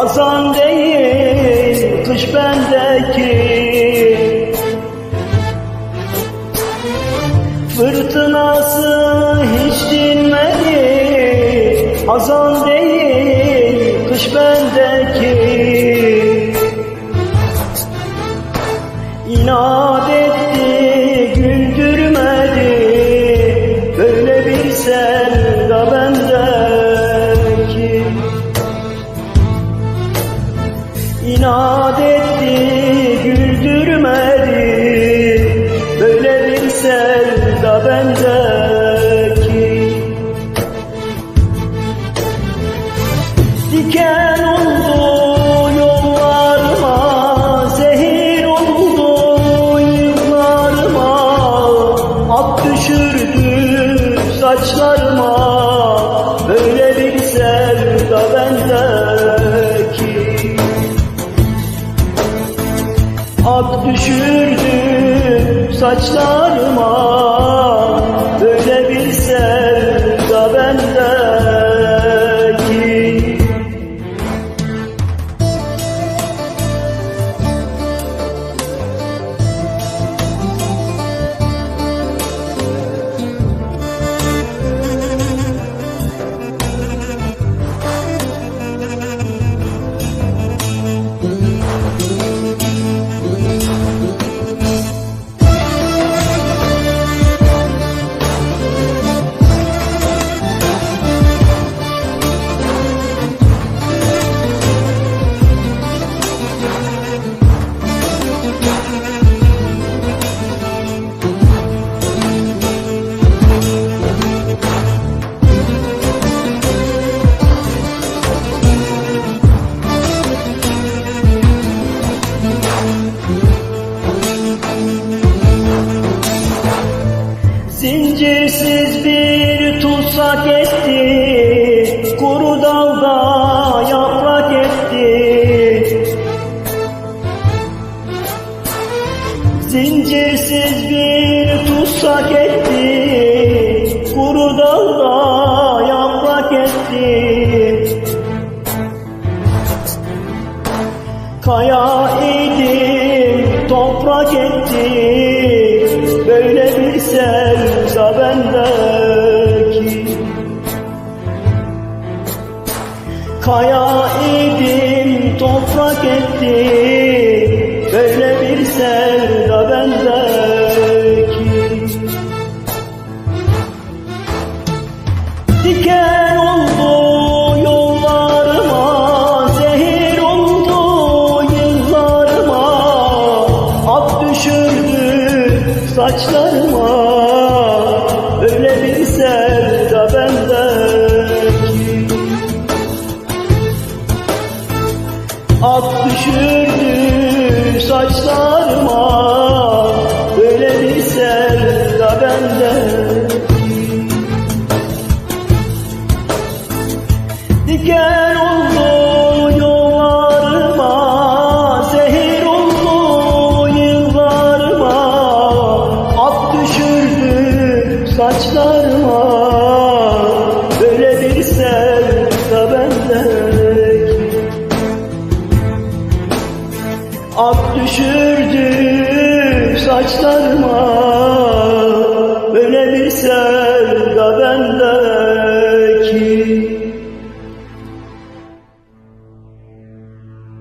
Hazan değil kış bendeki. Fırtınası hiç dinmedi Hazan değil kış bendeki. İnat edin sevda bendeki Diken oldu yollarıma Zehir oldu yıllarıma. Ak düşürdü saçlarıma Böyle bir sevda bendeki Ak düşürdü saçlarıma tutsak etti Kuru dalda yaprak etti Zincirsiz bir tutsak etti Kuru dalda yaprak etti Kaya Kaya idim toprak etti. Böyle bir sevda bendeki Diken oldu yollarıma, zehir oldu yıllarıma, Ak düşürdü saçlarıma, Ak düşürdü saçlarıma,